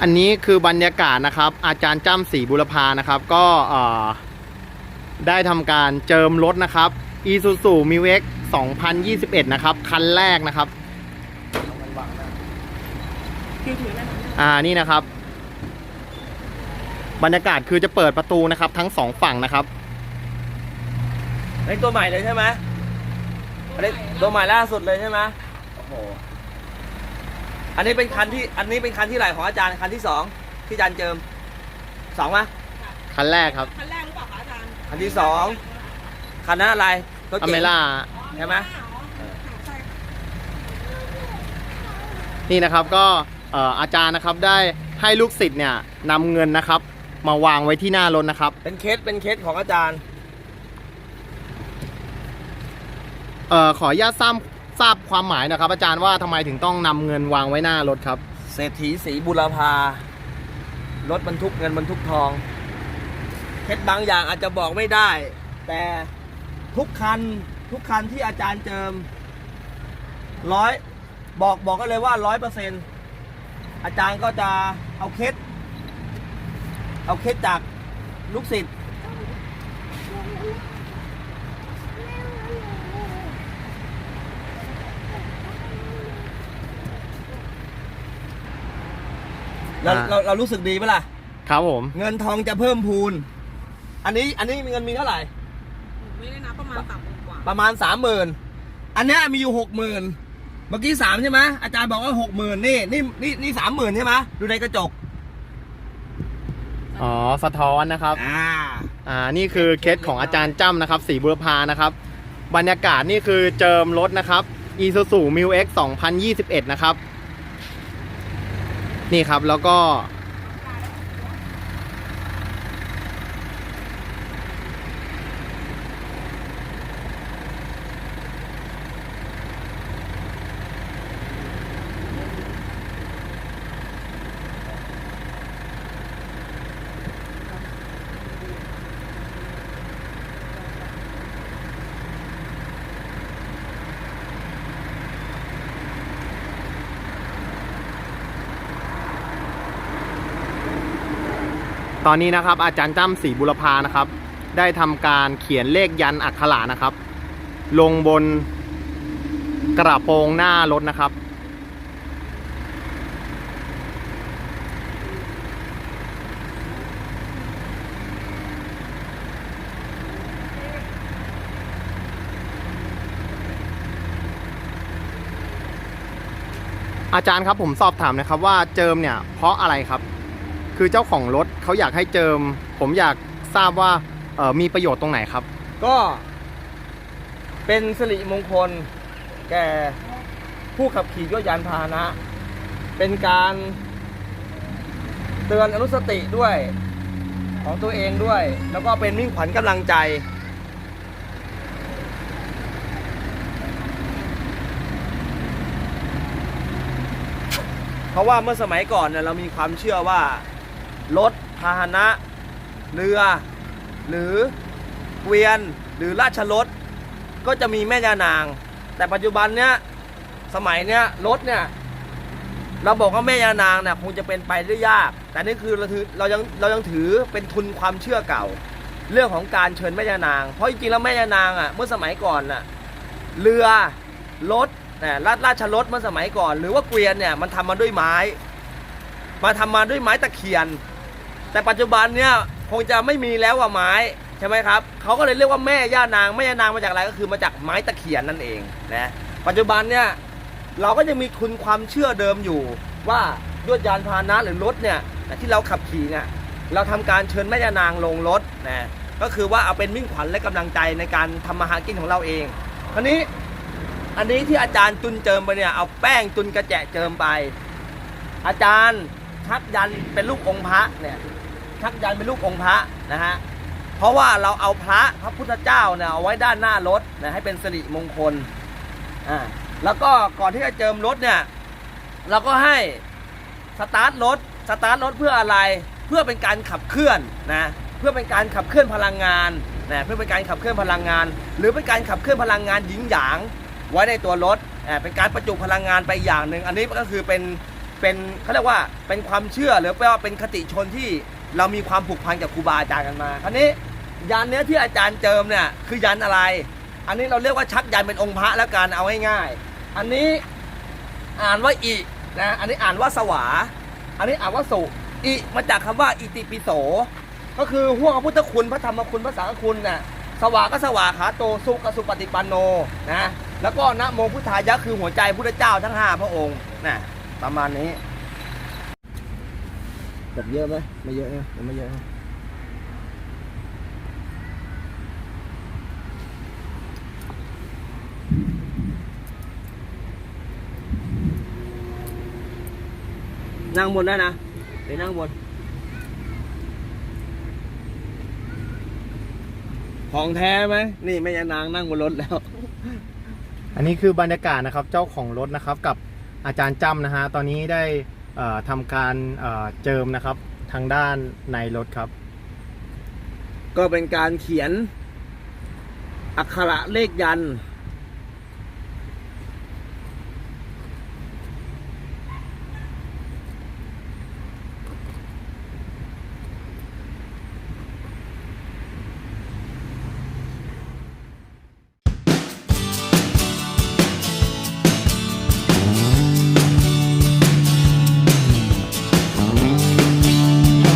อันนี้คือบรรยากาศนะครับ อาจารย์จ้ำศรีบุรพานะครับ ก็เอ่อได้ทำการเจิมรถนะครับ Isuzu m i w x 2021 นะครับ คันแรกนะครับคือถืออะไรนะอ่านี่นะครับ บรรยากาศคือจะเปิดประตูนะครับ ทั้งสองฝั่งนะครับในตัวใหม่เลยใช่ไหมอันนี้ตัวใหม่ล่าสุดเลยใช่ไหมโอ้โห อันนี้เป็นคันที่อันนี้เป็นคันที่ไหนของอาจารย์คันที่สองที่อาจารย์เจิมสองมะคันแรกครับ คันแรกหรือเปล่าคะอาจารย์คันที่สองคันนั้นอะไรรถอเก๋งเมล่า ใช่ไหมใช่นี่นะครับก็เอ่ออาจารย์นะครับได้ให้ลูกศิษย์เนี่ยนำเงินนะครับ มาวางไว้ที่หน้ารถนะครับเป็นเคสเป็นเคสของอาจารย์เอ่อขออนุญาตทราบ ทราบความหมายนะครับ อาจารย์ว่าทำไมถึงต้องนำเงินวางไว้หน้ารถครับ เศรษฐีสีบุรพารถบรรทุกเงินบรรทุกทองเคสบางอย่างอาจจะบอกไม่ได้ แต่ทุกคันทุกคันที่อาจารย์เจิมร้อยบอกบอกกันเลยว่าร้อยเปอร์เซ็นอาจารย์ก็จะเอาเคสเอาเคสจากลูกศิษย์ เราอ่า เราเรารู้สึกดีไหมล่ะ ครับผม เงินทองจะเพิ่มพูน อันนี้อันนี้มีเงินมีเท่าไหร่ไม่ได้นับประมาณสามหมื่นกว่า ประมาณสามหมื่นอันเนี้ยมีอยู่หกหมื่นเมื่อกี้สามใช่ไหมอาจารย์บอกว่าหกหมื่นนี่นี่นี่นี่สามหมื่นใช่ไหมดูในกระจก อ๋อ สะท้อนนะครับ อ่า อ่า นี่คือเคสของอาจารย์จ้ำนะครับ สีบุรพานะครับ บรรยากาศนี่คือเจิมรถนะครับ Isuzu m i w X 2021 นะครับ นี่ครับแล้วก็ ตอนนี้นะครับอาจารย์จ้ำศรีบุรพานะครับ ได้ทำการเขียนเลขยันอักขระนะครับ ลงบนกระโปรงหน้ารถนะครับ อาจารย์ครับผมสอบถามนะครับว่าเจิมเนี่ยเพราะอะไรครับ คือเจ้าของรถเขาอยากให้เจิม ผมอยากทราบว่าเอ่อมีประโยชน์ตรงไหนครับ ก็เป็นสิริมงคล แก่ผู้ขับขี่ยนต์ยานพาหนะ เป็นการเตือนอนุสติด้วยของตัวเองด้วย แล้วก็เป็นมิ่งขวัญกำลังใจ เพราะว่าเมื่อสมัยก่อนเนี่ยเรามีความเชื่อว่า รถพาหนะ เรือ หรือเกวียนหรือราชรถ ก็จะมีแม่ยานาง แต่ปัจจุบันเนี้ยสมัยเนี้ยรถเนี่ยเราบอกว่าแม่ยานางเนี่ยคงจะเป็นไปได้ยาก แต่นี่คือเราถือเรายังเรายังถือเป็นทุนความเชื่อเก่า เรื่องของการเชิญแม่ยานาง เพราะจริงๆแล้วแม่ยานางอะเมื่อสมัยก่อนน่ะเรือรถนะราราชรถเมื่อสมัยก่อน หรือว่าเกวียนเนี่ยมันทำมาด้วยไม้ มาทำมาด้วยไม้ตะเคียน แต่ปัจจุบันเนี่ยคงจะไม่มีแล้วว่าไม้ใช่ไหมครับเขาก็เลยเรียกว่าแม่ย่านางแม่ย่านางมาจากอะไรก็คือมาจากไม้ตะเคียนนั่นเองนะปัจจุบันเนี่ยเราก็ยังมีคุณความเชื่อเดิมอยู่ ว่าด้วยยานพาหนะหรือรถเนี่ยที่เราขับขี่เนี่ยเราทำการเชิญแม่ย่านางลงรถนะก็คือว่าเอาเป็นมิ่งขวัญและกำลังใจในการทำมาหากินของเราเองคราวนี้อันนี้ที่อาจารย์จุนเจิมไปเนี่ยเอาแป้งจุนกระแจะเจิมไป อาจารย์ ชักยันเป็นลูกองค์พระเนี่ยชักยันเป็นลูกองค์พระนะฮะเพราะว่าเราเอาพระพระพุทธเจ้าเนี่ยเอาไว้ด้านหน้ารถนะให้เป็นสิริมงคลอ่าแล้วก็ก่อนที่จะเจิมรถเนี่ยเราก็ให้สตาร์ทรถสตาร์ทรถเพื่ออะไรเพื่อเป็นการขับเคลื่อนนะเพื่อเป็นการขับเคลื่อนพลังงานนะเพื่อเป็นการขับเคลื่อนพลังงาน หรือเป็นการขับเคลื่อนพลังงานหยิงหยาง ไว้ในตัวรถเป็นการประจุพลังงานไปอย่างหนึ่งอันนี้ก็คือเป็น เป็นเขาเรียกว่าเป็นความเชื่อหรือว่าเป็นคติชนที่เรามีความผูกพันกับครูบาอาจารย์กันมา คราวนี้ยันเนี้ยที่อาจารย์เจิมเนี่ยคือยันอะไร อันนี้เราเรียกว่าชักยันเป็นองค์พระแล้วกันเอาง่ายๆ อันนี้อ่านว่าอินะ อันนี้อ่านว่าสวา อันนี้อ่านว่าสุ อิมาจากคำว่าอิติปิโส ก็คือห่วงพระพุทธคุณพระธรรมคุณพระสังฆคุณน่ะ สวาก็สวาขาโตสุกสุปฏิปันโนนะ แล้วก็นะโมพุทธายะคือหัวใจพุทธเจ้าทั้งห้าพระองค์นะ ประมาณนี้แบบเยอะไหมไม่เยอะนะไม่เยอะนะนั่งบนได้นะเดี๋ยวนั่งบนของแท้ไหมนี่แม่ยานางนั่งบนรถแล้ว อันนี้คือบรรยากาศนะครับ เจ้าของรถนะครับกับ อาจารย์จ้ำนะฮะตอนนี้ได้ทำการเอ่อเจิมนะครับทางด้านในรถครับ ก็เป็นการเขียนอักขระเลขยันต์